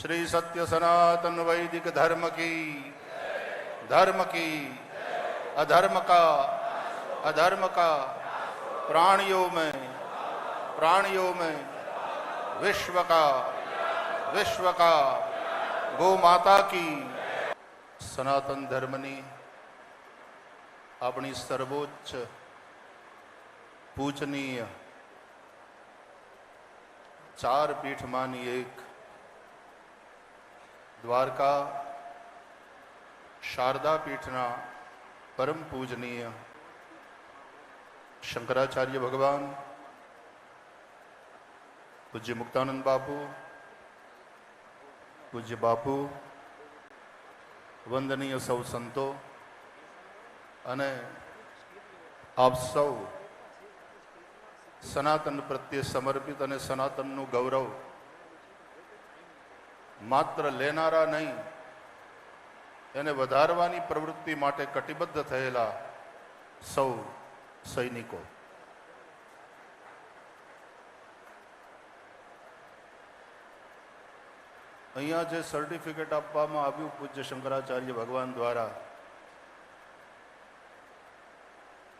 श्री सत्य सनातन वैदिक धर्म की। धर्म की। अधर्म का। अधर्म का। प्राणियों में। प्राणियों में। विश्व का। विश्व का। गो माता की। सनातन धर्मनी। अपनी सर्वोच्च, पूजनीय। चार पीठ मानी एक। દ્વારકા શારદા પીઠના પરમ પૂજનીય શંકરાચાર્ય ભગવાન, પૂજ્ય મુક્તાનંદ બાપુ, પૂજ્ય બાપુ, વંદનીય સૌ સંતો અને આપ સૌ સનાતન પ્રત્યે સમર્પિત અને સનાતનનું ગૌરવ માત્ર લેનારા નહીં એને વધારવાની પ્રવૃત્તિ માટે કટિબદ્ધ થયેલા સૌ સૈનિકો અહીંયા જે સર્ટિફિકેટ આપવામાં આવ્યું પૂજ્ય शंकराचार्य भगवान द्वारा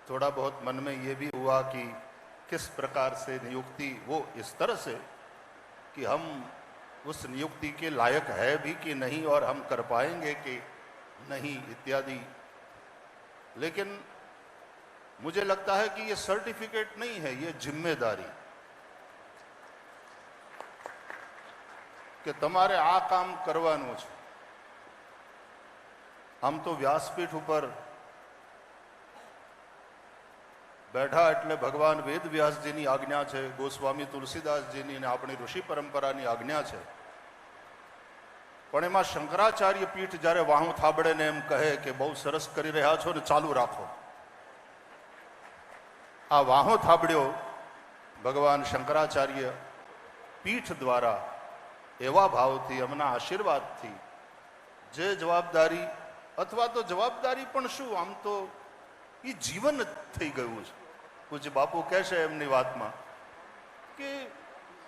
थोड़ा बहुत मन में ये भी हुआ कि किस प्रकार से नियुक्ति वो इस तरह से कि हम उस नियुक्ति के लायक है भी कि नहीं और हम कर पाएंगे कि नहीं इत्यादि लेकिन मुझे लगता है कि ये सर्टिफिकेट नहीं है ये जिम्मेदारी કે તમારે આ કામ કરવાનું છે આમ તો વ્યાસપીઠ ઉપર બેઠા એટલે ભગવાન વેદ વ્યાસજીની આજ્ઞા છે, ગોસ્વામી તુલસીદાસજીની અને આપણી ઋષિ પરંપરાની આજ્ઞા છે. પણ એમાં શંકરાચાર્ય પીઠ જ્યારે વાહું થાબડે ને એમ કહે કે બહુ સરસ કરી રહ્યા છો ને ચાલુ રાખો. આ વાહો થાબડ્યો ભગવાન શંકરાચાર્ય પીઠ દ્વારા એવા ભાવથી, એમના આશીર્વાદથી, જે જવાબદારી, અથવા તો જવાબદારી પણ શું? આમ તો એ જીવન જ થઈ ગયું છે. પૂજ્ય બાપુ કહેશે એમની વાતમાં કે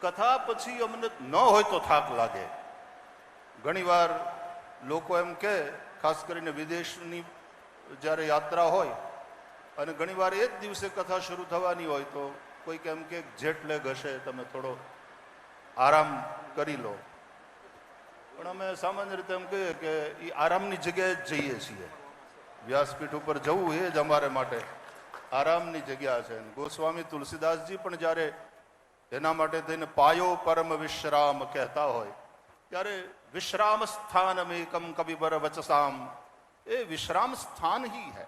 કથા પછી અમને ન હોય તો થાક લાગે. ઘણીવાર લોકો એમ કહે, ખાસ કરીને વિદેશની જ્યારે યાત્રા હોય અને ઘણીવાર એ જ દિવસે કથા શરૂ થવાની હોય તો કોઈક એમ કે જેટ લેગ હશે, તમે થોડો આરામ કરી લો. પણ અમે સામાન્ય રીતે એમ કહીએ કે એ આરામની જગ્યાએ જ જઈએ છીએ. વ્યાસપીઠ ઉપર જવું એ જ અમારે માટે આરામની જગ્યા છે. ગોસ્વામી તુલસીદાસજી પણ જ્યારે એના માટે થઈને પાયો પરમ વિશ્રામ કહેતા હોય, ત્યારે વિશ્રામ સ્થાન એકમ કવિબર વચસામ. એ વિશ્રામ સ્થાન હી હૈ.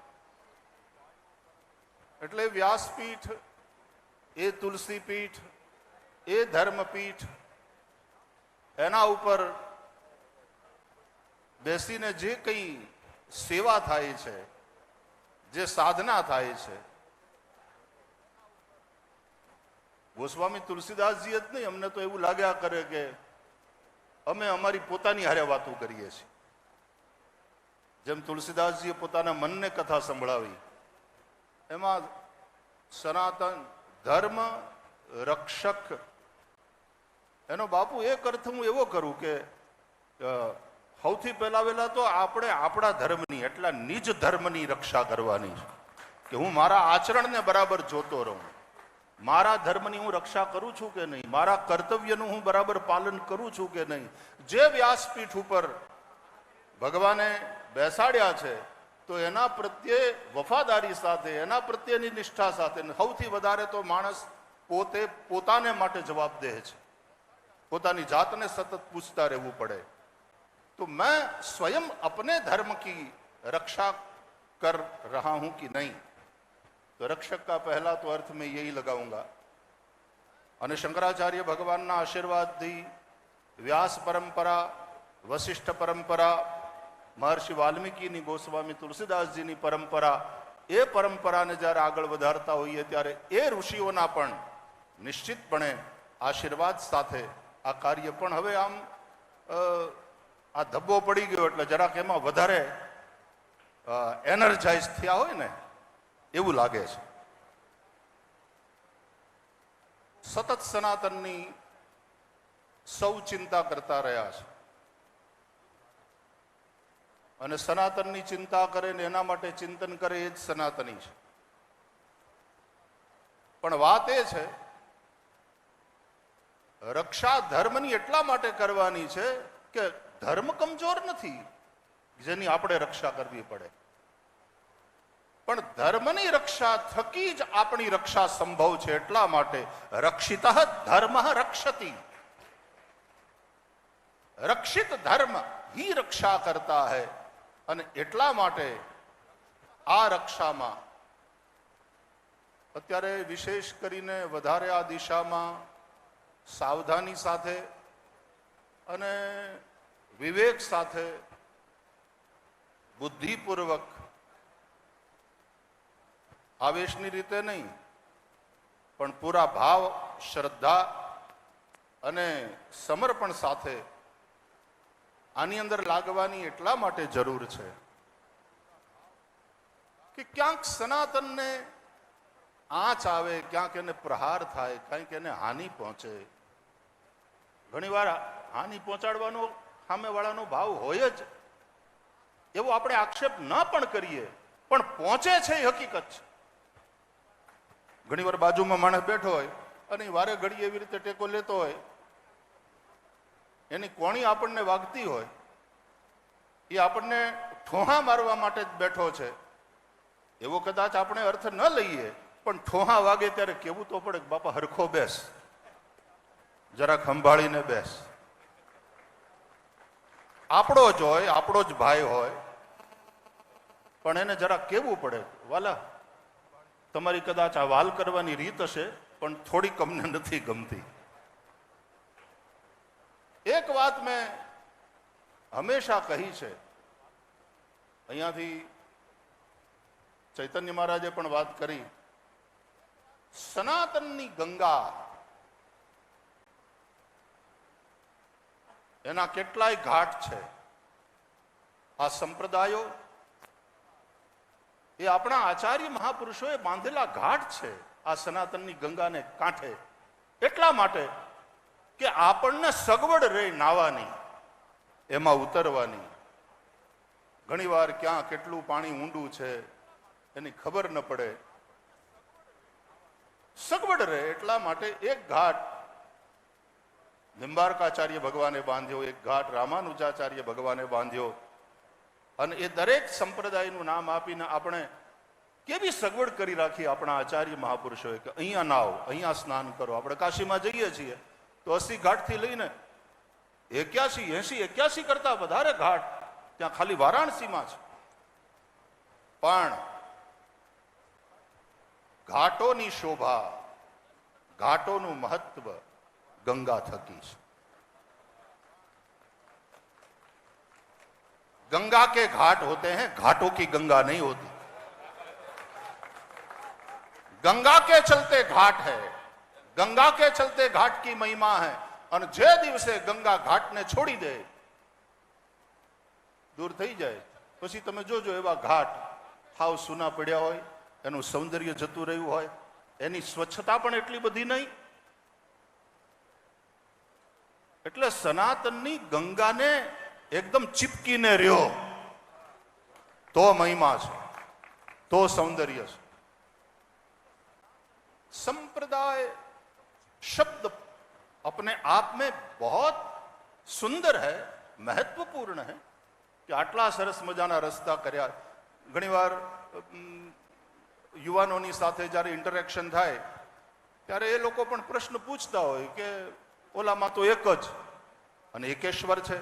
એટલે વ્યાસપીઠ, એ તુલસી પીઠ એ ધર્મપીઠ, એના ઉપર બેસીને જે કંઈ સેવા થાય છે, જે સાધના થાય છે ગોસ્વામી તુલસીદાસજી જ નહીં, અમને તો એવું લાગ્યા કરે કે અમે અમારી પોતાની હારે વાતો કરીએ છીએ. જેમ તુલસીદાસજીએ પોતાના મનને કથા સંભળાવી, એમાં સનાતન ધર્મ રક્ષક, એનો બાપુ એક અર્થ હું એવો કરું કે સૌથી પહેલા વહેલા તો આપણે આપણા ધર્મની, એટલા નિજ ધર્મની રક્ષા કરવાની કે હું મારા આચરણને બરાબર જોતો રહું. મારા ધર્મની હું રક્ષા કરું છું કે નહીં? મારા કર્તવ્યનું હું બરાબર પાલન કરું છું કે નહીં? જે વ્યાસપીઠ ઉપર ભગવાને બેસાડ્યા છે, તો એના પ્રત્યે વફાદારી સાથે, એના પ્રત્યેની નિષ્ઠા સાથે સૌથી વધારે તો માણસ પોતે પોતાને માટે જવાબદેહ છે. પોતાની જાતને સતત પૂછતા રહેવું પડે. તો મેં સ્વયં અપને ધર્મ કી રક્ષા કર રહા હું કે નહીં? तो रक्षक का पहला तो अर्थ मैं यही लगाऊंगा અને શંકરાચાર્ય ભગવાનના આશીર્વાદથી વ્યાસ પરંપરા વશિષ્ઠ પરંપરા મહર્ષિ વાલ્મીકીની ગોસ્વામી તુલસીદાસજીની પરંપરા એ પરંપરાને જ્યારે આગળ વધારતા હોઈએ ત્યારે એ ઋષિઓના પણ નિશ્ચિતપણે આશીર્વાદ સાથે આ કાર્ય પણ હવે આમ અ, આ ધબ્બો પડી ગયો એટલે જરાક એમાં વધારે એનર્જાઇઝ થયા હોય ને એવું લાગે છે. સતત સનાતનની સૌ ચિંતા કરતા રહ્યા છે. અને સનાતનની ચિંતા કરે ને એના માટે ચિંતન કરે એ જ સનાતની છે. પણ વાત એ છે, રક્ષા ધર્મની એટલા માટે કરવાની છે કે ધર્મ કમજોર નથી, જેની આપણે રક્ષા કરવી પડે. પણ ધર્મની રક્ષા થકી જ આપણી રક્ષા સંભવ છે એટલા માટે રક્ષિત ધર્મ રક્ષતી. રક્ષિત ધર્મ હી રક્ષા કરતા હૈ અને એટલા માટે આ રક્ષામાં અત્યારે વિશેષ કરીને વધારે આ દિશામાં સાવધાની સાથે અને વિવેક સાથે બુદ્ધિપૂર્વક આવેશની રીતે નહીં, પણ પૂરા ભાવ, શ્રદ્ધા અને સમર્પણ સાથે આની અંદર લાગવાની એટલા માટે જરૂર છે કે ક્યાંક સનાતનને આંચ આવે, ક્યાંક એને પ્રહાર થાય, ક્યાંક એને હાનિ પહોંચે. ઘણીવાર હાનિ પહોંચાડવાનો સામેવાળાનો ભાવ હોય જ. એવો આપણે આક્ષેપ ન પણ કરીએ, પણ પહોંચે છે એ હકીકત છે. ઘણીવાર બાજુમાં માણસ બેઠો હોય અને વારે ઘડી એવી રીતે ટેકો લેતો હોય, એની કોણી આપણને વાગતી હોય, એ આપણને ઠોહા મારવા માટે જ બેઠો છે. એવો કદાચ આપણે અર્થ ન લઈએ, પણ ઠોહા વાગે ત્યારે કેવું તો પડે બાપા હરખો બેસ. જરાક સંભાળીને બેસ. આપણો જ હોય, આપણો જ ભાઈ હોય, પણ એને જરા કેવું પડે? વાલા તમારી કદાચ આ વાલ કરવાની રીત હશે, પણ થોડીક અમને નથી ગમતી. એક વાત મેં હંમેશા કહી છે. અહીંયાથી ચૈતન્ય મહારાજે પણ વાત કરી. સનાતનની ગંગા એના કેટલાય ઘાટ છે. આ સંપ્રદાયો એ આપણા આચાર્ય મહાપુરુષોએ બાંધેલા ઘાટ છે આ સનાતનની ગંગાને કાંઠે. એટલા માટે કે આપણને સગવડ રહે નાવાની, એમાં ઉતરવાની. ઘણીવાર ક્યાં કેટલું પાણી ઊંડું છે એની ખબર ન પડે. સગવડ રહે એટલા માટે એક ઘાટ નિંબારકાચાર્ય ભગવાને બાંધ્યો, એક ઘાટ રામાનુજાચાર્ય ભગવાને બાંધ્યો. અને એ દરેક સંપ્રદાયનું નામ આપીને આપણે કેવી સગવડ કરી રાખી આપણા આચાર્ય મહાપુરુષોએ કે અહીંયા નાવ અહીંયા સ્નાન કરો. આપણે કાશીમાં જઈએ છીએ તો અસી ઘાટથી લઈને એક્યાસી એસી એક્યાસી કરતા વધારે ઘાટ ત્યાં ખાલી વારાણસીમાં છે. પણ ઘાટોની શોભા, ઘાટોનું મહત્વ ગંગા થકી છે. गंगा के घाट होते हैं घाटों की गंगा नहीं होती गंगा के चलते घाट है गंगा के चलते घाट की महिमा है અને જે દિવસે ગંગા ઘાટને છોડી દે દૂર થઈ જાય પછી તમે જોજો એવા ઘાટ હાવ સુના પડ્યા હોય એનું સૌંદર્ય જતું રહ્યું હોય એની સ્વચ્છતા પણ એટલી બધી નહીં એટલે સનાતનની ગંગાને એકદમ ચીપકીને રહ્યો તો મહિમા છે તો સૌંદર્ય છે संप्रदाय शब्द अपने आप में बहुत સુંદર है महत्वपूर्ण है કે આટલા સરસ મજાના રસ્તા કર્યા ઘણીવાર અમ, યુવાનોની સાથે જ્યારે ઇન્ટરેક્શન થાય ત્યારે એ લોકો પણ પ્રશ્ન પૂછતા હોય કે ઓલામાં તો એક જ અને એકેશ્વર છે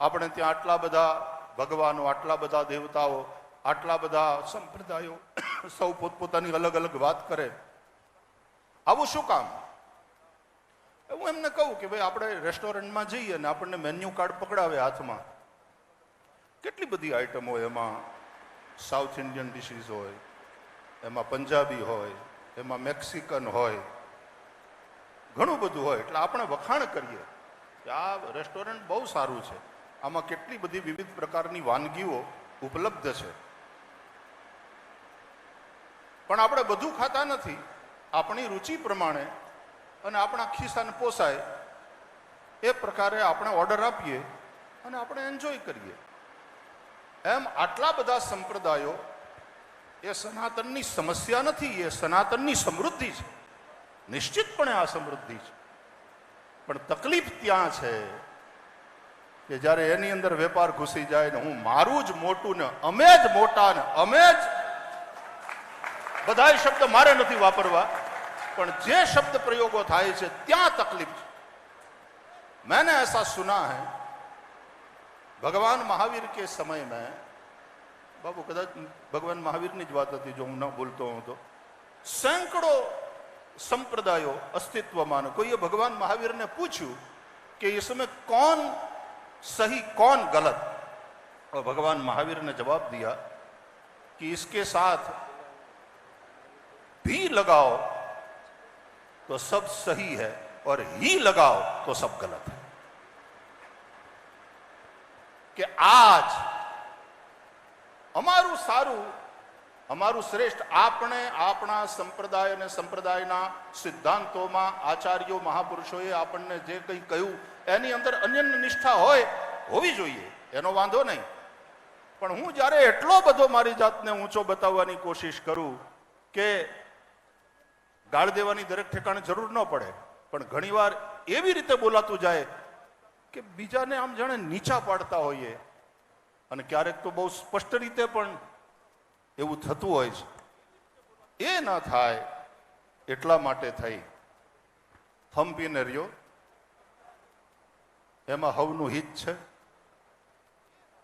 આપણે ત્યાં આટલા બધા ભગવાનો, આટલા બધા દેવતાઓ, આટલા બધા સંપ્રદાયો સૌ પોતપોતાની અલગ અલગ વાત કરે. આવું શું કામ? હું એમને કહું કે ભાઈ આપણે રેસ્ટોરન્ટમાં જઈએ ને આપણને મેન્યુ કાર્ડ પકડાવે હાથમાં. કેટલી બધી આઈટમ હોય એમાં? સાઉથ ઇન્ડિયન ડિશિસ હોય, એમાં પંજાબી હોય, એમાં મેક્સિકન હોય. ઘણું બધું હોય, એટલે આપણે વખાણ કરીએ કે આ રેસ્ટોરન્ટ બહુ સારું છે. આમાં કેટલી બધી વિવિધ પ્રકારની વાનગીઓ ઉપલબ્ધ છે. પણ આપણે બધું ખાતા નથી. આપણી રુચિ પ્રમાણે અને આપણા ખિસ્સાને પોસાય એ પ્રકારે આપણે ઓર્ડર આપીએ અને આપણે એન્જોય કરીએ. એમ આટલા બધા સંપ્રદાયો એ સનાતનની સમસ્યા નથી, એ સનાતનની સમૃદ્ધિ છે. નિશ્ચિતપણે આ સમૃદ્ધિ છે. પણ તકલીફ ત્યાં છે. કે જ્યારે એની અંદર વેપાર ઘૂસી જાય ને હું મારું જ મોટું ને અમે જ મોટા ને અમે જ બધાય શબ્દ મારે નથી વાપરવા પણ જે શબ્દ પ્રયોગો થાય છે ત્યાં તકલીફ છે मैंने ऐसा सुना है भगवान महावीर के समय में બાબુ કદાચ ભગવાન મહાવીરની જ વાત હતી જો હું ન ભૂલતો હું તો સેંકડો સંપ્રદાયો અસ્તિત્વમાં ને કોઈએ ભગવાન મહાવીરને પૂછ્યું કે इसमें कौन सही कौन गलत और भगवान महावीर ने जवाब दिया कि इसके साथ भी लगाओ तो सब सही है और ही लगाओ तो सब गलत है કે આજ અમારું સારું અમારું શ્રેષ્ઠ આપણે આપણા સંપ્રદાય અને સંપ્રદાયના સિદ્ધાંતોમાં આચાર્યો મહાપુરુષોએ આપણને જે કંઈ કહ્યું એની અંદર અન્યન્ય નિષ્ઠા હોય, હોવી જોઈએ. એનો વાંધો નહીં. પણ હું જ્યારે એટલો બધો મારી જાતને ઊંચો બતાવવાની કોશિશ કરું કે ગાળ દેવાની દરેક ઠેકાણે જરૂર ન પડે, પણ ઘણીવાર એવી રીતે બોલાતું જાય કે બીજાને આમ જાણે નીચા પાડતા હોઈએ. અને ક્યારેક તો બહુ સ્પષ્ટ રીતે પણ એવું થતું હોય છે. એ ના થાય એટલા માટે થઈ. થંપીને રહ્યો. એમાં હવનું હિત છે.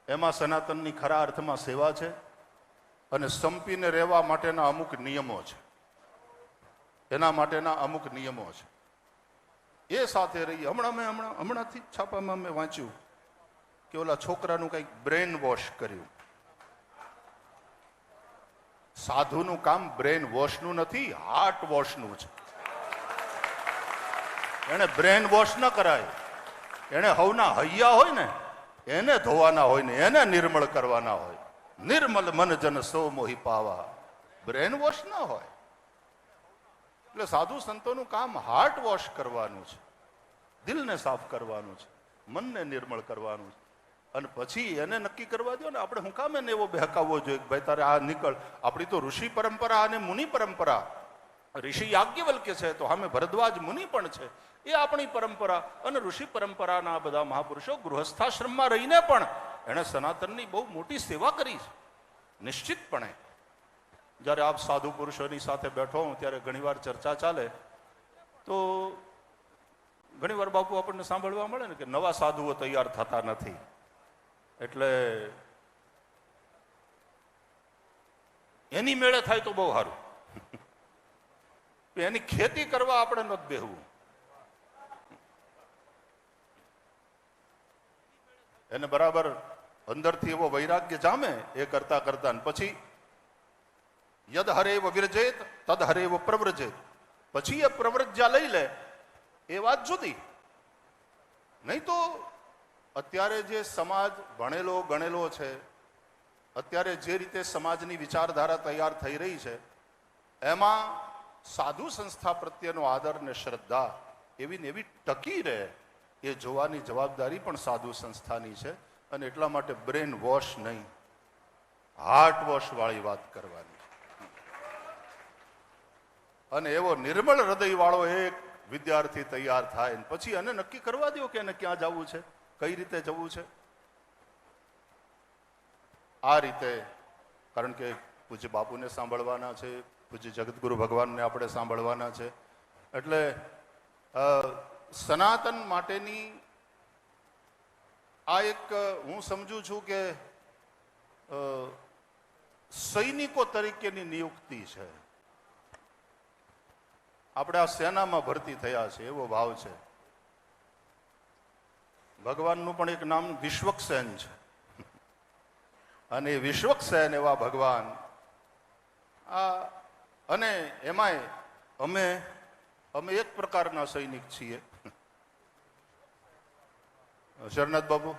એમાં સનાતનની ખરા અર્થમાં સેવા છે અને સંપીને રહેવા માટેના અમુક નિયમો છે. એના માટેના અમુક નિયમો છે. એ સાથે રહી હમણાં મેં હમણાં, હમણાંથી છાપામાં મેં વાંચ્યું કે ઓલા છોકરાનું કંઈક બ્રેન વોશ કર્યું. સાધુનું કામ બ્રેન વોશનું નથી, હાર્ટ વોશનું છે. એને બ્રેન વોશ ન કરાય. એને હવના હૈયા હોય ને, એને ધોવાના હોય ને, એને નિર્મળ કરવાના હોય. નિર્મલ મન જન સો મોહી પાવા. બ્રેન વોશ ન હોય. એટલે સાધુ સંતોનું કામ હાર્ટ વોશ કરવાનું છે. દિલને સાફ કરવાનું છે. મનને નિર્મળ કરવાનું છે. અને પછી એને નક્કી કરવા દો ને, આપણે હું કામ એને એવો બહેકાવવો જોઈએ ભાઈ તારે આ નીકળ. આપણી તો ઋષિ પરંપરા અને મુનિ પરંપરા. ઋષિ યાજ્ઞવલ્ક્ય છે, તો અમે ભરદ્વાજ મુનિ પણ છે. એ આપણી પરંપરા અને ઋષિ પરંપરાના બધા મહાપુરુષો ગૃહસ્થાશ્રમમાં રહીને પણ એણે સનાતનની બહુ મોટી સેવા કરી છે. નિશ્ચિતપણે. જ્યારે આપ સાધુ પુરુષોની સાથે બેઠો હું ત્યારે ઘણીવાર ચર્ચા ચાલે. તો ઘણીવાર બાપુ આપણને સાંભળવા મળે ને કે નવા સાધુઓ તૈયાર થતા નથી. એટલે એની મેળે થાય તો બહુ સારું. એની ખેતી કરવા આપણે નથી બેહવું. એને બરાબર અંદરથી એવો વૈરાગ્ય જામે એ કરતા કરતા પછી યદ હરેવ વિરજેત, તદ હરેવ પ્રવ્રજેત. પછી એ પ્રવ્રજ્યા લઈ લે એ વાત જુદી. નહીં તો અત્યારે જે સમાજ ભણેલો, ગણેલો છે, અત્યારે જે રીતે સમાજની વિચારધારા તૈયાર થઈ રહી છે, એમાં સાધુ સંસ્થા પ્રત્યેનો આદર ને શ્રદ્ધા એવી ને એવી ટકી રહે, એ જોવાની જવાબદારી પણ સાધુ સંસ્થાની છે અને એટલા માટે બ્રેન વોશ નહીં. હાર્ટ વોશ વાળી વાત કરવાની. અને એવો નિર્મળ હૃદય વાળો એક વિદ્યાર્થી તૈયાર થાય પછી એને નક્કી કરવા દો કે એને ક્યાં જવું છે, કઈ રીતે જવું છે? આ રીતે, કારણ કે પૂજ્ય બાપુને સાંભળવાના છે પૂજ્ય જગતગુરુ ભગવાનને આપણે સાંભળવાના છે. એટલે સનાતન માટેની આ એક હું સમજુ છું કે સૈનિકો તરીકેની નિયુક્તિ છે. આપણે આ સેનામાં ભરતી થયા છે, એવો ભાવ છે. ભગવાનનું પણ એક નામ વિશ્વકસેન છે. અને વિશ્વક્સેન એવા ભગવાન આ અને એમાંય અમે અમે એક પ્રકારના સૈનિક છીએ. શરનાથ બાપુ,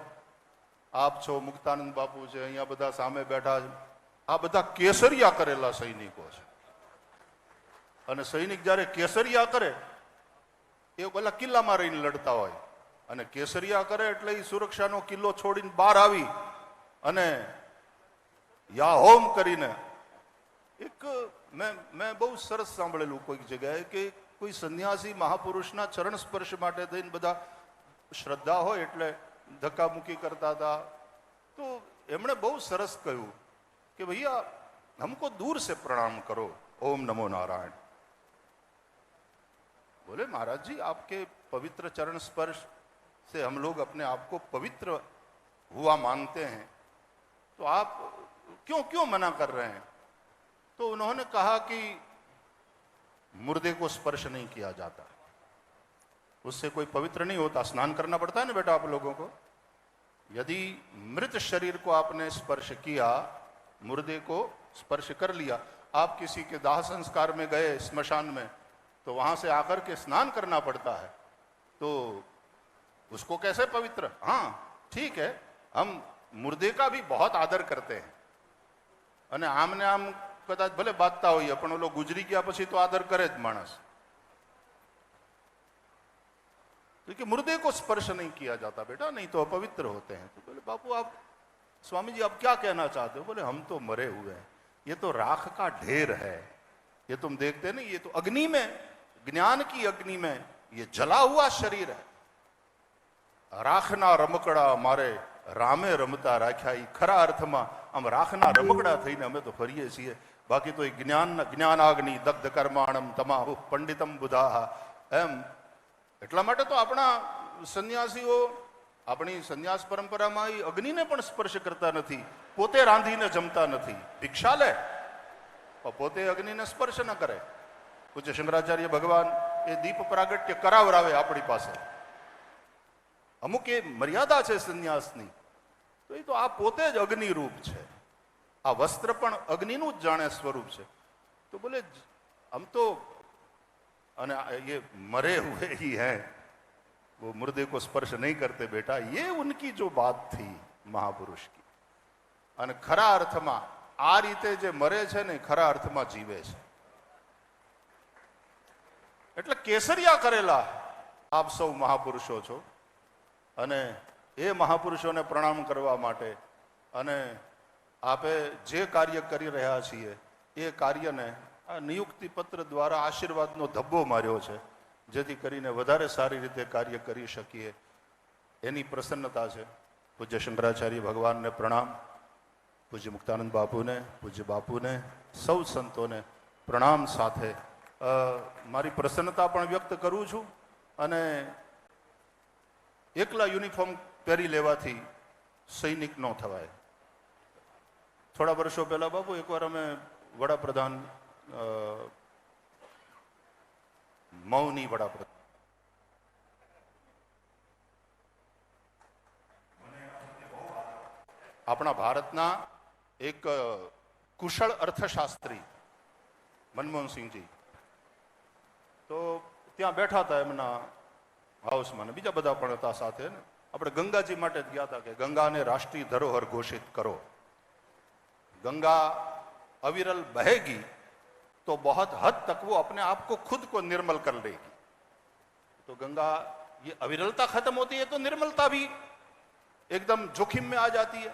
આપ છો, મુક્તાનંદ બાપુ છે, અહીંયા બધા સામે બેઠા છે. આ બધા કેસરિયા કરેલા સૈનિકો છે. અને સૈનિક જ્યારે કેસરિયા કરે, એ પેલા કિલ્લામાં રહીને લડતા હોય. અને કેસરિયા કરે એટલે એ સુરક્ષાનો કિલ્લો છોડીને બહાર આવી અને યા હોમ કરીને એક મેં મેં બહુ સરસ સાંભળેલું કોઈક જગ્યાએ કે કોઈ સંન્યાસી મહાપુરુષના ચરણ સ્પર્શ માટે થઈને બધા શ્રદ્ધા હોય એટલે ધક્કામુક્કી કરતા હતા તો એમણે બહુ સરસ કહ્યું કે ભૈયા हमको दूर से प्रणाम करो ओम नमो नारायण बोले महाराज जी आपके पवित्र चरण स्पर्श से हम लोग अपने आप को पवित्र हुआ मानते हैं तो आप क्यों क्यों मना कर रहे हैं तो उन्होंने कहा कि मुर्दे को स्पर्श नहीं किया जाता। उससे कोई पवित्र नहीं होता। स्नान करना पड़ता है ना बेटा आप लोगों को? यदि मृत शरीर को आपने स्पर्श किया, मुर्दे को स्पर्श कर लिया, आप किसी के दाह संस्कार में गए स्मशान में तो वहाँ से आकर के स्नान करना पड़ता है। तो उसको कैसे पवित्र? हाँ ठीक है। हम मुर्दे का भी बहुत आदर करते हैं। आमने आम કદાચ ભલે બાંધતા હોઈએ પણ ઓલો ગુજરી ગયા પછી તો આદર કરે જ માણસ तो कि मुर्दे को स्पर्श नहीं किया जाता बेटा नहीं तो अपवित्र होते हैं तो बोले बापू आप स्वामी जी आप क्या कहना चाहते हो बोले हम तो मरे हुए हैं ये तो राख का ढेर है ये तुम देखते नहीं ये तो अग्नि में ज्ञान की अग्नि में ये जला हुआ शरीर है રાખના રમકડા મારે રામે રમતા રાખ્યા એ ખરા અર્થમાં આમ રાખના રમકડા થઈને અમે તો ફરીએ છીએ બાકી તો એ જ્ઞાન, જ્ઞાનાગ્નિ દગ્ધ કર્માણમ તમાહુ પંડિતમ બુધાહ. એમ. એટલા માટે તો આપણા સંન્યાસીઓ, આપણી સંન્યાસ પરંપરામાં એ અગ્નિને પણ સ્પર્શ કરતા નથી, પોતે રાંધીને જમતા નથી. ભિક્ષા લે પોતે અગ્નિને સ્પર્શ ન કરે. પૂજ્ય શંકરાચાર્ય ભગવાન એ દીપ પ્રાગટ્ય કરાવરાવે આપણી પાસે. અમુક એ મર્યાદા છે સંન્યાસની. તો એ તો આ પોતે જ અગ્નિ રૂપ છે. આ વસ્ત્ર પણ અગ્નિનું જ જાણે સ્વરૂપ છે તો બોલે જ- हम तो અને આ ये मरे हुए ही हैं वो मुर्दे को स्पर्श नहीं करते बेटा ये उनकी जो बात थी महापुरुष की અને ખરા અર્થમાં આ રીતે જે મરે છે ને એ ખરા અર્થમાં જીવે છે એટલે કેસરિયા કરેલા આપ સૌ મહાપુરુષો છો અને એ મહાપુરુષોને પ્રણામ કરવા માટે અને આપે જે કાર્ય કરી રહ્યા છીએ, એ કાર્યને આ નિયુક્તિ પત્ર દ્વારા આશીર્વાદનો ધબ્બો માર્યો છે, જેથી કરીને વધારે સારી રીતે કાર્ય કરી શકીએ. એની પ્રસન્નતા છે. પૂજ્ય શંકરાચાર્ય ભગવાનને પ્રણામ. પૂજ્ય મુક્તાનંદ બાપુને, પૂજ્ય બાપુને, સૌ સંતોને પ્રણામ સાથે. મારી પ્રસન્નતા પણ વ્યક્ત કરું છું અને એકલા યુનિફોર્મ પહેરી લેવાથી સૈનિક ન થવાય. થોડા વર્ષો પહેલા બાપુ એકવાર અમે વડાપ્રધાન મૌની વડાપ્રધાન. આપણા ભારતના એક કુશળ અર્થશાસ્ત્રી મનમોહનસિંહજી. તો ત્યાં બેઠા હતા એમના હાઉસમાં બીજા બધા પણ હતા સાથે આપણે ગંગાજી માટે જ ગયા હતા કે ગંગાને રાષ્ટ્રીય ધરોહર ઘોષિત કરો. गंगा अविरल बहेगी तो बहुत हद तक वो अपने आप को खुद को निर्मल कर लेगी। तो गंगा, ये अविरलता खत्म होती है तो निर्मलता भी एकदम जोखिम में आ जाती है।